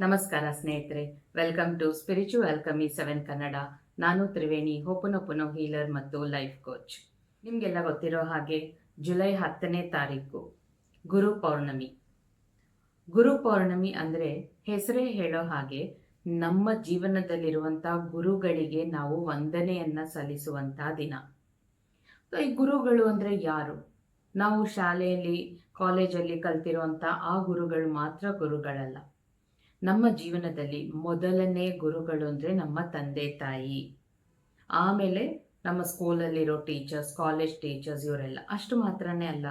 ನಮಸ್ಕಾರ ಸ್ನೇಹಿತರೆ. Welcome to spiritual ಕಮಿ ಸೆವೆನ್ ಕನ್ನಡ ನಾನು ತ್ರಿವೇಣಿ ಹೋಪನೊಪನೋ ಹೀಲರ್ ಮತ್ತು ಲೈಫ್ ಕೋಚ್ ನಿಮಗೆಲ್ಲ ಗೊತ್ತಿರೋ ಹಾಗೆ ಜುಲೈ ಹತ್ತನೇ ತಾರೀಕು, ಗುರು ಪೌರ್ಣಮಿ. ಗುರು ಪೌರ್ಣಮಿ ಅಂದರೆ ಹೆಸರೇ ಹೇಳೋ ಹಾಗೆ ನಮ್ಮ ಜೀವನದಲ್ಲಿರುವಂಥ ಗುರುಗಳಿಗೆ ನಾವು ವಂದನೆಯನ್ನು ಸಲ್ಲಿಸುವಂಥ ದಿನ. ಈ ಗುರುಗಳು ಅಂದರೆ ಯಾರು? ನಾವು ಶಾಲೆಯಲ್ಲಿ ಕಾಲೇಜಲ್ಲಿ ಕಲ್ತಿರುವಂಥ ಆ ಗುರುಗಳು ಮಾತ್ರ ಗುರುಗಳಲ್ಲ. ನಮ್ಮ ಜೀವನದಲ್ಲಿ ಮೊದಲನೇ ಗುರುಗಳು ಅಂದರೆ ನಮ್ಮ ತಂದೆ, ತಾಯಿ. ಆಮೇಲೆ ನಮ್ಮ ಸ್ಕೂಲಲ್ಲಿರೋ ಟೀಚರ್ಸ್, ಕಾಲೇಜ್ ಟೀಚರ್ಸ್ ಇವರೆಲ್ಲ. ಅಷ್ಟು ಮಾತ್ರನೇ ಅಲ್ಲ.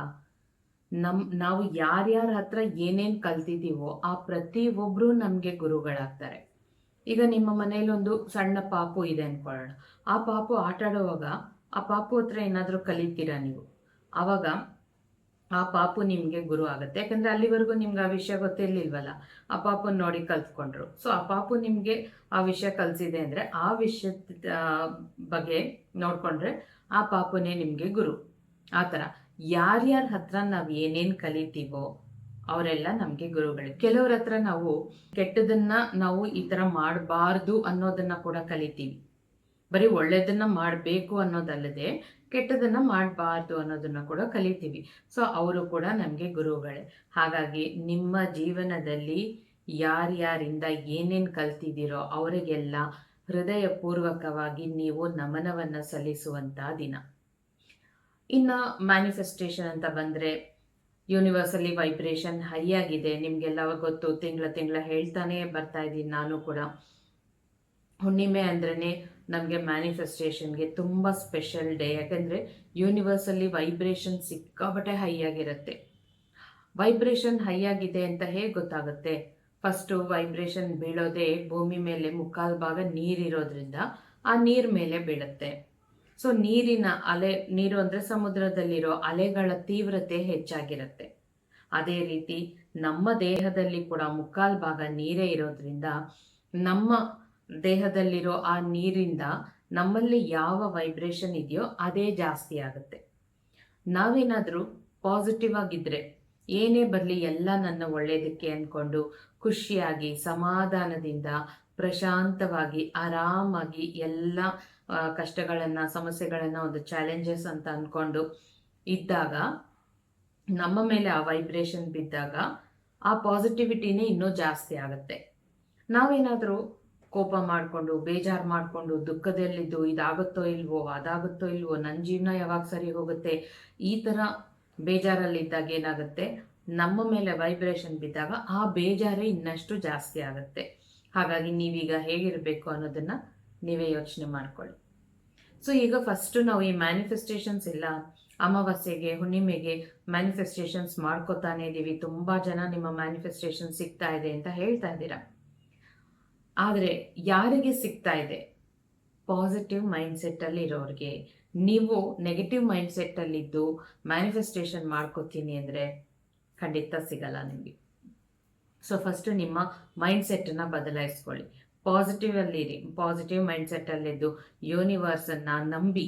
ನಮ್ಮ ನಾವು ಯಾರ್ಯಾರ ಹತ್ರ ಏನೇನು ಕಲ್ತಿದ್ದೀವೋ ಆ ಪ್ರತಿಯೊಬ್ಬರು ನಮಗೆ ಗುರುಗಳಾಗ್ತಾರೆ. ಈಗ ನಿಮ್ಮ ಮನೇಲಿ ಒಂದು ಸಣ್ಣ ಪಾಪು ಇದೆ ಅಂದ್ಕೊಳ್ಳೋಣ ಆ ಪಾಪು ಆಟ ಆಡುವಾಗ ಆ ಪಾಪು ಹತ್ರ ಏನಾದರೂ ಕಲಿತೀರಾ ನೀವು? ಆವಾಗ ಆ ಪಾಪು ನಿಮಗೆ ಗುರು ಆಗುತ್ತೆ. ಯಾಕಂದರೆ ಅಲ್ಲಿವರೆಗೂ ನಿಮ್ಗೆ ಆ ವಿಷಯ ಗೊತ್ತಿರಲಿಲ್ವಲ್ಲ. ಆ ಪಾಪನ ನೋಡಿ ಕಲ್ತ್ಕೊಂಡ್ರು. ಸೊ ಆ ಪಾಪು ನಿಮಗೆ ಆ ವಿಷಯ ಕಲಿಸಿದೆ ಅಂದರೆ ಆ ವಿಷಯದ ಬಗ್ಗೆ ನೋಡಿಕೊಂಡ್ರೆ ಆ ಪಾಪುನೇ ನಿಮಗೆ ಗುರು. ಆ ಥರ. ಯಾರ್ಯಾರ ಹತ್ರ ನಾವು ಏನೇನು ಕಲಿತೀವೋ ಅವರೆಲ್ಲ ನಮಗೆ ಗುರುಗಳು. ಕೆಲವ್ರ ಹತ್ರ ನಾವು ಕೆಟ್ಟದನ್ನ ನಾವು ಈ ಥರ ಮಾಡಬಾರ್ದು ಅನ್ನೋದನ್ನ ಕೂಡ ಕಲಿತೀವಿ. ಬರೀ ಒಳ್ಳೇದನ್ನ ಮಾಡಬೇಕು ಅನ್ನೋದಲ್ಲದೆ ಕೆಟ್ಟದನ್ನ ಮಾಡಬಾರ್ದು ಅನ್ನೋದನ್ನ ಕೂಡ ಕಲಿತೀವಿ. ಸೊ ಅವರು ಕೂಡ ನಮಗೆ ಗುರುಗಳೇ. ಹಾಗಾಗಿ ನಿಮ್ಮ ಜೀವನದಲ್ಲಿ ಯಾರ್ಯಾರಿಂದ ಏನೇನು ಕಲ್ತಿದ್ದೀರೋ ಅವರಿಗೆಲ್ಲ ಹೃದಯಪೂರ್ವಕವಾಗಿ ನೀವು ನಮನವನ್ನು ಸಲ್ಲಿಸುವಂಥ ದಿನ. ಇನ್ನು ಮ್ಯಾನಿಫೆಸ್ಟೇಷನ್ ಅಂತ ಬಂದರೆ ಯೂನಿವರ್ಸಲ್ಲಿ ವೈಬ್ರೇಷನ್ ಹೈ ಆಗಿದೆ ನಿಮಗೆಲ್ಲ ಗೊತ್ತು, ತಿಂಗಳ ತಿಂಗಳ ಹೇಳ್ತಾನೆ ಬರ್ತಾ ಇದ್ದೀನಿ ನಾನು ಕೂಡ. ಹುಣ್ಣಿಮೆ ಅಂದ್ರೇ ನಮಗೆ ಮ್ಯಾನಿಫೆಸ್ಟೇಷನ್ಗೆ ತುಂಬ ಸ್ಪೆಷಲ್ ಡೇ ಯಾಕೆಂದರೆ ಯೂನಿವರ್ಸಲ್ಲಿ ವೈಬ್ರೇಷನ್ ಸಿಕ್ಕಾಬಟ್ಟೆ ಹೈ ಆಗಿರುತ್ತೆ. ವೈಬ್ರೇಷನ್ ಹೈ ಆಗಿದೆ ಅಂತ ಹೇಗೆ ಗೊತ್ತಾಗುತ್ತೆ? ಫಸ್ಟು ವೈಬ್ರೇಷನ್ ಬೀಳೋದೇ ಭೂಮಿ ಮೇಲೆ ಮುಕ್ಕಾಲು ಭಾಗ ನೀರಿರೋದ್ರಿಂದ ಆ ನೀರು ಮೇಲೆ ಬೀಳುತ್ತೆ. ಸೊ ನೀರಿನ ಅಲೆ, ನೀರು ಅಂದರೆ ಸಮುದ್ರದಲ್ಲಿರೋ ಅಲೆಗಳ ತೀವ್ರತೆ ಹೆಚ್ಚಾಗಿರುತ್ತೆ. ಅದೇ ರೀತಿ ನಮ್ಮ ದೇಹದಲ್ಲಿ ಕೂಡ ಮುಕ್ಕಾಲು ಭಾಗ ನೀರೇ ಇರೋದ್ರಿಂದ ನಮ್ಮ ದೇಹದಲ್ಲಿರೋ ಆ ನೀರಿಂದ ನಮ್ಮಲ್ಲಿ ಯಾವ ವೈಬ್ರೇಷನ್ ಇದೆಯೋ ಅದೇ ಜಾಸ್ತಿ ಆಗುತ್ತೆ. ನಾವೇನಾದರೂ ಪಾಸಿಟಿವ್ ಆಗಿದ್ದರೆ ಏನೇ ಬರಲಿ ಎಲ್ಲ ನನ್ನ ಒಳ್ಳೆಯದಕ್ಕೆ ಅಂದ್ಕೊಂಡು ಖುಷಿಯಾಗಿ, ಸಮಾಧಾನದಿಂದ, ಪ್ರಶಾಂತವಾಗಿ, ಆರಾಮಾಗಿ ಎಲ್ಲ ಕಷ್ಟಗಳನ್ನು, ಸಮಸ್ಯೆಗಳನ್ನು, ಒಂದು ಚಾಲೆಂಜಸ್ ಅಂತ ಅಂದ್ಕೊಂಡು ಇದ್ದಾಗ, ನಮ್ಮ ಮೇಲೆ ಆ ವೈಬ್ರೇಷನ್ ಬಿದ್ದಾಗ ಆ ಪಾಸಿಟಿವಿಟಿನೇ ಇನ್ನೂ ಜಾಸ್ತಿ ಆಗುತ್ತೆ. ನಾವೇನಾದರೂ ಕೋಪ ಮಾಡಿಕೊಂಡು, ಬೇಜಾರು ಮಾಡಿಕೊಂಡು, ದುಃಖದಲ್ಲಿದ್ದು, ಇದಾಗುತ್ತೋ ಇಲ್ವೋ, ಅದಾಗುತ್ತೋ ಇಲ್ವೋ ನನ್ನ ಜೀವನ ಯಾವಾಗ ಸರಿ ಹೋಗುತ್ತೆ? ಈ ಥರ ಬೇಜಾರಲ್ಲಿದ್ದಾಗ ಏನಾಗುತ್ತೆ? ನಮ್ಮ ಮೇಲೆ ವೈಬ್ರೇಷನ್ ಬಿದ್ದಾಗ ಆ ಬೇಜಾರೇ ಇನ್ನಷ್ಟು ಜಾಸ್ತಿ ಆಗುತ್ತೆ. ಹಾಗಾಗಿ ನೀವೀಗ ಹೇಗಿರಬೇಕು ಅನ್ನೋದನ್ನು ನೀವೇ ಯೋಚನೆ ಮಾಡ್ಕೊಳ್ಳಿ. ಸೊ ಈಗ ಫಸ್ಟು ನಾವು ಈ ಮ್ಯಾನಿಫೆಸ್ಟೇಷನ್ಸ್ ಎಲ್ಲ ಅಮಾವಾಸ್ಯೆಗೆ, ಹುಣ್ಣಿಮೆಗೆ ಮ್ಯಾನಿಫೆಸ್ಟೇಷನ್ಸ್ ಮಾಡ್ಕೋತಾನೆ ಇದ್ದೀವಿ ತುಂಬ ಜನ ನಿಮ್ಮ ಮ್ಯಾನಿಫೆಸ್ಟೇಷನ್ ಸಿಗ್ತಾ ಇದೆ ಅಂತ ಹೇಳ್ತಾ ಇದ್ದೀರಾ? ಆದರೆ ಯಾರಿಗೆ ಸಿಗ್ತಾ ಇದೆ? ಪಾಸಿಟಿವ್ ಮೈಂಡ್ಸೆಟ್ಟಲ್ಲಿ ಇರೋರಿಗೆ. ನೀವು ನೆಗೆಟಿವ್ ಮೈಂಡ್ಸೆಟ್ಟಲ್ಲಿದ್ದು ಮ್ಯಾನಿಫೆಸ್ಟೇಷನ್ ಮಾಡ್ಕೋತೀನಿ ಅಂದರೆ ಖಂಡಿತ ಸಿಗಲ್ಲ ನಿಮಗೆ. ಸೊ ಫಸ್ಟು ನಿಮ್ಮ ಮೈಂಡ್ಸೆಟ್ಟನ್ನು ಬದಲಾಯಿಸ್ಕೊಳ್ಳಿ. ಪಾಸಿಟಿವಲ್ಲಿರಿ ಪಾಸಿಟಿವ್ ಮೈಂಡ್ಸೆಟ್ಟಲ್ಲಿದ್ದು ಯೂನಿವರ್ಸನ್ನು ನಂಬಿ.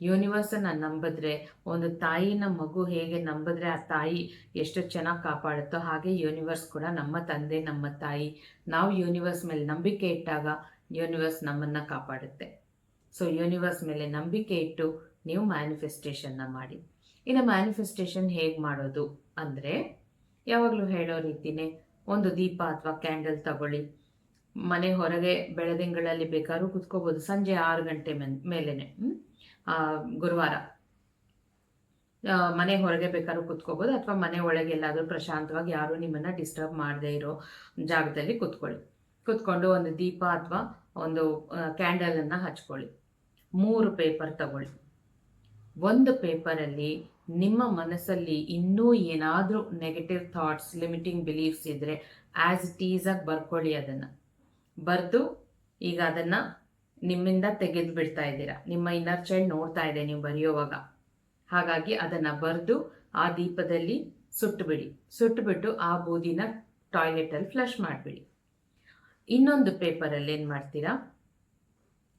ಯೂನಿವರ್ಸನ್ನು ನಂಬಿದ್ರೆ, ಒಂದು ತಾಯಿನ ಮಗು ಹೇಗೆ ನಂಬಿದ್ರೆ ಆ ತಾಯಿ ಎಷ್ಟು ಚೆನ್ನಾಗಿ ಕಾಪಾಡುತ್ತೋ ಹಾಗೆ ಯೂನಿವರ್ಸ್ ಕೂಡ ನಮ್ಮ ತಂದೆ, ನಮ್ಮ ತಾಯಿ. ನಾವು ಯೂನಿವರ್ಸ್ ಮೇಲೆ ನಂಬಿಕೆ ಇಟ್ಟಾಗ ಯೂನಿವರ್ಸ್ ನಮ್ಮನ್ನು ಕಾಪಾಡುತ್ತೆ. ಸೊ, ಯೂನಿವರ್ಸ್ ಮೇಲೆ ನಂಬಿಕೆ ಇಟ್ಟು ನೀವು ಮ್ಯಾನಿಫೆಸ್ಟೇಷನ್ನ ಮಾಡಿ. ಇನ್ನು ಮ್ಯಾನಿಫೆಸ್ಟೇಷನ್ ಹೇಗೆ ಮಾಡೋದು ಅಂದರೆ, ಯಾವಾಗಲೂ ಹೇಳೋ ರೀತಿನೇ ಒಂದು ದೀಪ ಅಥವಾ ಕ್ಯಾಂಡಲ್ ತಗೊಳ್ಳಿ. ಮನೆ ಹೊರಗೆ ಬೆಳದಿಂಗಳಲ್ಲಿ ಬೇಕಾದ್ರೂ ಕುತ್ಕೋಬೋದು, ಸಂಜೆ ಆರು ಗಂಟೆ ಮೇಲೆ ಮೇಲೇನೆ ಗುರುವಾರ. ಮನೆ ಹೊರಗೆ ಬೇಕಾದ್ರೂ ಕುತ್ಕೋಬೋದು, ಅಥವಾ ಮನೆ ಒಳಗೆ ಎಲ್ಲಾದರೂ ಪ್ರಶಾಂತವಾಗಿ ಯಾರೂ ನಿಮ್ಮನ್ನು ಡಿಸ್ಟರ್ಬ್ ಮಾಡದೇ ಇರೋ ಜಾಗದಲ್ಲಿ ಕುತ್ಕೊಳ್ಳಿ. ಕುತ್ಕೊಂಡು ಒಂದು ದೀಪ ಅಥವಾ ಒಂದು ಕ್ಯಾಂಡಲನ್ನು ಹಚ್ಕೊಳ್ಳಿ. ಮೂರು ಪೇಪರ್ ತಗೊಳ್ಳಿ. ಒಂದು ಪೇಪರಲ್ಲಿ ನಿಮ್ಮ ಮನಸ್ಸಲ್ಲಿ ಇನ್ನೂ ಏನಾದರೂ ನೆಗೆಟಿವ್ ಥಾಟ್ಸ್ ಲಿಮಿಟಿಂಗ್ ಬಿಲೀಫ್ಸ್ ಇದ್ದರೆ ಆ್ಯಸ್ ಇಟ್ ಈಸಾಗಿ ಬರ್ಕೊಳ್ಳಿ ಅದನ್ನು. ಬರೆದು ಈಗ ಅದನ್ನು ನಿಮ್ಮಿಂದ ತೆಗೆದು ಬಿಡ್ತಾ ಇದ್ದೀರಾ? ನಿಮ್ಮ ಇನ್ನರ್ ಚೈಲ್ಡ್ ನೋಡ್ತಾ ಇದೆ ನೀವು ಬರೆಯುವಾಗ. ಹಾಗಾಗಿ ಅದನ್ನು ಬರೆದು ಆ ದೀಪದಲ್ಲಿ ಸುಟ್ಟುಬಿಡಿ. ಸುಟ್ಟುಬಿಟ್ಟು ಆ ಬೂದಿನ ಟಾಯ್ಲೆಟಲ್ಲಿ ಫ್ಲಶ್ ಮಾಡಿಬಿಡಿ. ಇನ್ನೊಂದು ಪೇಪರಲ್ಲಿ ಏನು ಮಾಡ್ತೀರಾ?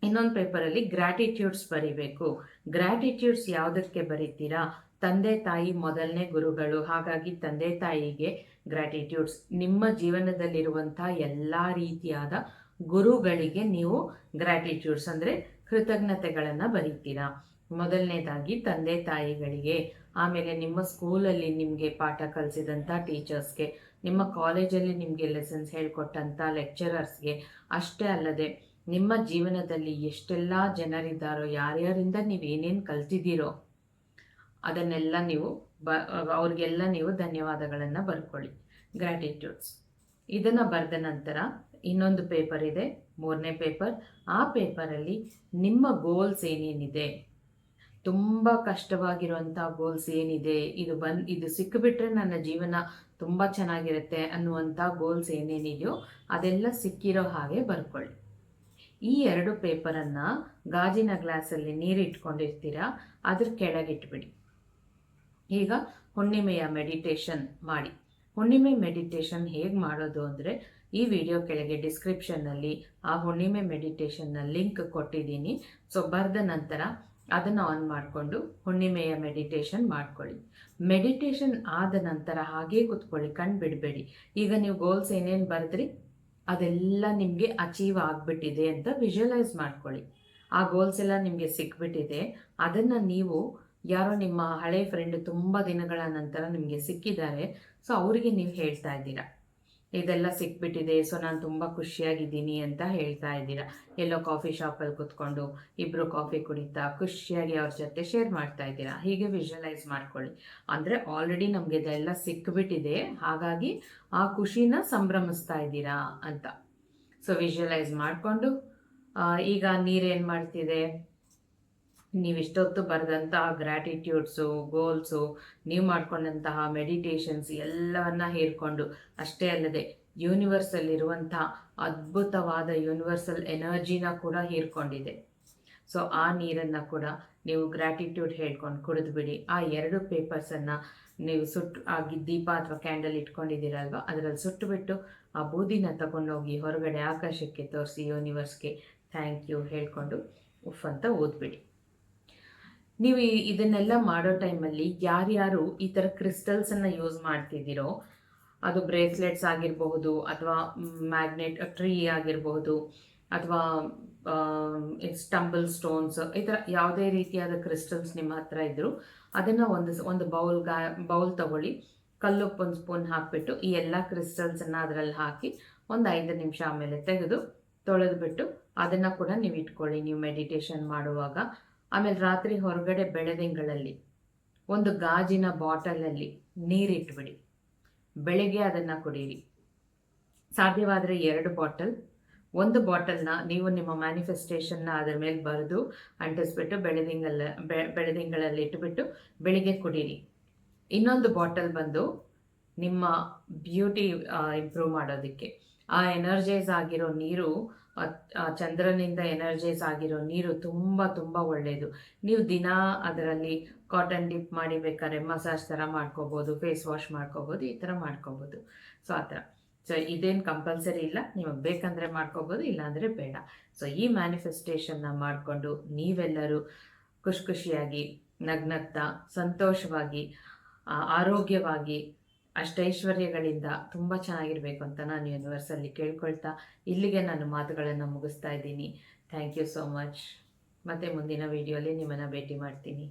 ಇನ್ನೊಂದು ಪೇಪರಲ್ಲಿ ಗ್ರ್ಯಾಟಿಟ್ಯೂಡ್ಸ್ ಬರಿಬೇಕು. ಗ್ರ್ಯಾಟಿಟ್ಯೂಡ್ಸ್ ಯಾವುದಕ್ಕೆ ಬರೀತೀರಾ? ತಂದೆ ತಾಯಿ ಮೊದಲನೇ ಗುರುಗಳು, ಹಾಗಾಗಿ ತಂದೆ ತಾಯಿಗೆ ಗ್ರ್ಯಾಟಿಟ್ಯೂಡ್ಸ್ ನಿಮ್ಮ ಜೀವನದಲ್ಲಿರುವಂಥ ಎಲ್ಲ ರೀತಿಯಾದ ಗುರುಗಳಿಗೆ ನೀವು ಗ್ರ್ಯಾಟಿಟ್ಯೂಡ್ಸ್ ಅಂದರೆ ಕೃತಜ್ಞತೆಗಳನ್ನು ಬರೀತೀರಾ. ಮೊದಲನೇದಾಗಿ ತಂದೆ ತಾಯಿಗಳಿಗೆ, ಆಮೇಲೆ ನಿಮ್ಮ ಸ್ಕೂಲಲ್ಲಿ ನಿಮಗೆ ಪಾಠ ಕಲಿಸಿದಂಥ ಟೀಚರ್ಸ್ಗೆ ನಿಮ್ಮ ಕಾಲೇಜಲ್ಲಿ ನಿಮಗೆ ಲೆಸನ್ಸ್ ಹೇಳ್ಕೊಟ್ಟಂಥ ಲೆಕ್ಚರರ್ಸ್ಗೆ ಅಷ್ಟೇ ಅಲ್ಲದೆ ನಿಮ್ಮ ಜೀವನದಲ್ಲಿ ಎಷ್ಟೆಲ್ಲ ಜನರಿದ್ದಾರೋ, ಯಾರ್ಯಾರಿಂದ ನೀವು ಏನೇನು ಕಲ್ತಿದ್ದೀರೋ, ಅದನ್ನೆಲ್ಲ ನೀವು ಬ, ಅವ್ರಿಗೆಲ್ಲ ನೀವು ಧನ್ಯವಾದಗಳನ್ನು ಬರ್ಕೊಳ್ಳಿ. ಗ್ರ್ಯಾಟಿಟ್ಯೂಡ್ಸ್ ಇದನ್ನು ಬರೆದ ನಂತರ ಇನ್ನೊಂದು ಪೇಪರ್ ಇದೆ, ಮೂರನೇ ಪೇಪರ್ ಆ ಪೇಪರಲ್ಲಿ ನಿಮ್ಮ ಗೋಲ್ಸ್ ಏನೇನಿದೆ? ತುಂಬ ಕಷ್ಟವಾಗಿರುವಂಥ ಗೋಲ್ಸ್ ಏನಿದೆ? ಇದು ಬಂದು, ಇದು ಸಿಕ್ಕಿಬಿಟ್ರೆ ನನ್ನ ಜೀವನ ತುಂಬ ಚೆನ್ನಾಗಿರುತ್ತೆ ಅನ್ನುವಂಥ ಗೋಲ್ಸ್ ಏನೇನಿದೆಯೋ ಅದೆಲ್ಲ ಸಿಕ್ಕಿರೋ ಹಾಗೆ ಬರ್ಕೊಳ್ಳಿ. ಈ ಎರಡು ಪೇಪರನ್ನು ಗಾಜಿನ ಗ್ಲಾಸಲ್ಲಿ ನೀರು ಇಟ್ಕೊಂಡಿರ್ತೀರ ಅದ್ರ ಕೆಳಗಿಟ್ಬಿಡಿ. ಈಗ ಹುಣ್ಣಿಮೆಯ ಮೆಡಿಟೇಷನ್ ಮಾಡಿ. ಹುಣ್ಣಿಮೆ ಮೆಡಿಟೇಷನ್ ಹೇಗೆ ಮಾಡೋದು ಅಂದರೆ ಈ ವಿಡಿಯೋ ಕೆಳಗೆ ಡಿಸ್ಕ್ರಿಪ್ಷನ್ನಲ್ಲಿ ಆ ಹುಣ್ಣಿಮೆ ಮೆಡಿಟೇಷನ್ನ ಲಿಂಕ್ ಕೊಟ್ಟಿದ್ದೀನಿ. ಸೊ ಬರೆದ ನಂತರ ಅದನ್ನು ಆನ್ ಮಾಡಿಕೊಂಡು ಹುಣ್ಣಿಮೆಯ ಮೆಡಿಟೇಷನ್ ಮಾಡ್ಕೊಳ್ಳಿ. ಮೆಡಿಟೇಷನ್ ಆದ ನಂತರ ಹಾಗೇ ಕೂತ್ಕೊಳ್ಳಿ, ಕಣ್ಣು ಬಿಡಬೇಡಿ. ಈಗ ನೀವು ಗೋಲ್ಸ್ ಏನೇನು ಬರೆದ್ರಿ, ಅದೆಲ್ಲ ನಿಮಗೆ ಅಚೀವ್ ಆಗಿಬಿಟ್ಟಿದೆ ಅಂತ ವಿಜುವಲೈಸ್ ಮಾಡ್ಕೊಳ್ಳಿ. ಆ ಗೋಲ್ಸ್ ಎಲ್ಲ ನಿಮಗೆ ಸಿಕ್ಬಿಟ್ಟಿದೆ. ಅದನ್ನು ನೀವು ಯಾರೋ ನಿಮ್ಮ ಹಳೆ ಫ್ರೆಂಡ್ ತುಂಬ ದಿನಗಳ ನಂತರ ನಿಮಗೆ ಸಿಕ್ಕಿದ್ದಾರೆ. ಸೊ ಅವರಿಗೆ ನೀವು ಹೇಳ್ತಾ ಇದ್ದೀರಾ. ಇದೆಲ್ಲ ಸಿಕ್ಬಿಟ್ಟಿದೆ, ಸೊ ನಾನು ತುಂಬ ಖುಷಿಯಾಗಿದ್ದೀನಿ ಅಂತ ಹೇಳ್ತಾ ಇದ್ದೀರಾ. ಎಲ್ಲೋ ಕಾಫಿ ಶಾಪಲ್ಲಿ ಕುತ್ಕೊಂಡು ಇಬ್ಬರು ಕಾಫಿ ಕುಡಿತಾ ಖುಷಿಯಾಗಿ ಅವ್ರ ಜೊತೆ ಶೇರ್ ಮಾಡ್ತಾ ಇದ್ದೀರಾ. ಹೀಗೆ ವಿಜುವಲೈಸ್ ಮಾಡ್ಕೊಳ್ಳಿ. ಅಂದರೆ ಆಲ್ರೆಡಿ ನಮಗೆ ಇದೆಲ್ಲ ಸಿಕ್ಬಿಟ್ಟಿದೆ, ಹಾಗಾಗಿ ಆ ಖುಷಿನ ಸಂಭ್ರಮಿಸ್ತಾ ಇದ್ದೀರಾ ಅಂತ. ಸೊ ವಿಜುವಲೈಸ್ ಮಾಡಿಕೊಂಡು ಈಗ ನೀರೇನು ಮಾಡ್ತಿದೆ? ನೀವಿಷ್ಟೊತ್ತು ಬರೆದಂತಹ ಗ್ರ್ಯಾಟಿಟ್ಯೂಡ್ಸು ಗೋಲ್ಸು ನೀವು ಮಾಡ್ಕೊಂಡಂತಹ ಮೆಡಿಟೇಷನ್ಸ್ ಎಲ್ಲವನ್ನ ಹೇರ್ಕೊಂಡು ಅಷ್ಟೇ ಅಲ್ಲದೆ ಯೂನಿವರ್ಸಲ್ಲಿರುವಂಥ ಅದ್ಭುತವಾದ ಯೂನಿವರ್ಸಲ್ ಎನರ್ಜಿನ ಕೂಡ ಹೀರ್ಕೊಂಡಿದೆ ಸೊ ಆ ನೀರನ್ನು ಕೂಡ ನೀವು ಗ್ರ್ಯಾಟಿಟ್ಯೂಡ್ ಹೇಳ್ಕೊಂಡು ಕುಡಿದ್ಬಿಡಿ ಆ ಎರಡು ಪೇಪರ್ಸನ್ನು ನೀವು ಸುಟ್ಟು ಆಗಿ ದೀಪ ಅಥವಾ ಕ್ಯಾಂಡಲ್ ಇಟ್ಕೊಂಡಿದ್ದೀರಲ್ವ? ಅದರಲ್ಲಿ ಸುಟ್ಟುಬಿಟ್ಟು ಆ ಬೂದಿನ ತಗೊಂಡೋಗಿ ಹೊರಗಡೆ ಆಕಾಶಕ್ಕೆ ತೋರಿಸಿ ಯೂನಿವರ್ಸ್ಗೆ ಥ್ಯಾಂಕ್ ಯು ಹೇಳ್ಕೊಂಡು ಉಫ್ ಅಂತ ಓದ್ಬಿಡಿ. ನೀವು ಇದನ್ನೆಲ್ಲ ಮಾಡೋ ಟೈಮಲ್ಲಿ ಯಾರ್ಯಾರು ಈ ಥರ ಕ್ರಿಸ್ಟಲ್ಸನ್ನು ಯೂಸ್ ಮಾಡ್ತಿದ್ದೀರೋ, ಅದು ಬ್ರೇಸ್ಲೆಟ್ಸ್ ಆಗಿರಬಹುದು ಅಥವಾ ಮ್ಯಾಗ್ನೆಟ್ ಟ್ರೀ ಆಗಿರಬಹುದು ಅಥವಾ ಸ್ಟಂಬಲ್ ಸ್ಟೋನ್ಸ್ ಈ ಥರ ಯಾವುದೇ ರೀತಿಯಾದ ಕ್ರಿಸ್ಟಲ್ಸ್ ನಿಮ್ಮ ಹತ್ರ ಇದ್ದರೂ ಅದನ್ನು ಒಂದು ಒಂದು ಬೌಲ್ ಗಾ ಬೌಲ್ ತಗೊಳ್ಳಿ, ಕಲ್ಲುಪ್ಪು ಒಂದು ಸ್ಪೂನ್ ಹಾಕಿಬಿಟ್ಟು ಈ ಎಲ್ಲ ಕ್ರಿಸ್ಟಲ್ಸನ್ನು ಅದರಲ್ಲಿ ಹಾಕಿ ಒಂದು ಐದು ನಿಮಿಷ ಆಮೇಲೆ ತೆಗೆದು ತೊಳೆದುಬಿಟ್ಟು ಅದನ್ನು ಕೂಡ ನೀವು ಇಟ್ಕೊಳ್ಳಿ. ನೀವು ಮೆಡಿಟೇಷನ್ ಮಾಡುವಾಗ ಆಮೇಲೆ ರಾತ್ರಿ ಹೊರಗಡೆ ಬೆಳೆದಿಂಗಳಲ್ಲಿ, ಒಂದು ಗಾಜಿನ ಬಾಟಲಲ್ಲಿ ನೀರಿಟ್ಬಿಡಿ. ಬೆಳಿಗ್ಗೆ ಅದನ್ನು ಕುಡೀರಿ. ಸಾಧ್ಯವಾದರೆ ಎರಡು ಬಾಟಲ್. ಒಂದು ಬಾಟಲ್ನ ನೀವು ನಿಮ್ಮ ಮ್ಯಾನಿಫೆಸ್ಟೇಷನ್ನ ಅದರ ಮೇಲೆ ಬರೆದು ಅಂಟಿಸ್ಬಿಟ್ಟು ಬೆಳೆದಿಂಗಲ್ಲ ಬೆಳೆದಿಂಗಳಲ್ಲಿ ಇಟ್ಬಿಟ್ಟು ಬೆಳಿಗ್ಗೆ ಕುಡೀರಿ. ಇನ್ನೊಂದು ಬಾಟಲ್ ಬಂದು ನಿಮ್ಮ ಬ್ಯೂಟಿ ಇಂಪ್ರೂವ್ ಮಾಡೋದಕ್ಕೆ. ಆ, ಎನರ್ಜೈಸ್ ಆಗಿರೋ ನೀರು ಚಂದ್ರನಿಂದ ಎನರ್ಜೈಸ್ ಆಗಿರೋ ನೀರು ತುಂಬ ತುಂಬ ಒಳ್ಳೆಯದು ನೀವು ದಿನ ಅದರಲ್ಲಿ ಕಾಟನ್ ಡಿಪ್ ಮಾಡಿ ಬೇಕಾದ್ರೆ ಮಸಾಜ್ ಥರ ಮಾಡ್ಕೋಬೋದು ಫೇಸ್ ವಾಶ್ ಮಾಡ್ಕೋಬೋದು, ಈ ಥರ ಮಾಡ್ಕೋಬೋದು. ಸೊ ಆ ಥರ ಸೊ ಇದೇನು ಕಂಪಲ್ಸರಿ ಇಲ್ಲ. ನಿಮಗೆ ಬೇಕಂದರೆ ಮಾಡ್ಕೋಬೋದು, ಇಲ್ಲಾಂದರೆ ಬೇಡ. ಸೊ ಈ ಮ್ಯಾನಿಫೆಸ್ಟೇಷನ್ನ ಮಾಡಿಕೊಂಡು ನೀವೆಲ್ಲರೂ ಖುಷಿ ಖುಷಿಯಾಗಿ, ನಗ್ನಗ್ತಾ, ಸಂತೋಷವಾಗಿ ಆರೋಗ್ಯವಾಗಿ ಅಷ್ಟೈಶ್ವರ್ಯಗಳಿಂದ ತುಂಬ ಚೆನ್ನಾಗಿರಬೇಕು ಅಂತ ನಾನು ಯೂನಿವರ್ಸಲ್ಲಿ ಕೇಳ್ಕೊಳ್ತಾ ಇಲ್ಲಿಗೆ ನಾನು ಮಾತುಗಳನ್ನು ಮುಗಿಸ್ತಾ ಇದ್ದೀನಿ. ಥ್ಯಾಂಕ್ ಯು ಸೋ ಮಚ್ ಮತ್ತು ಮುಂದಿನ ವೀಡಿಯೋಲಿ ನಿಮ್ಮನ್ನು ಭೇಟಿ ಮಾಡ್ತೀನಿ.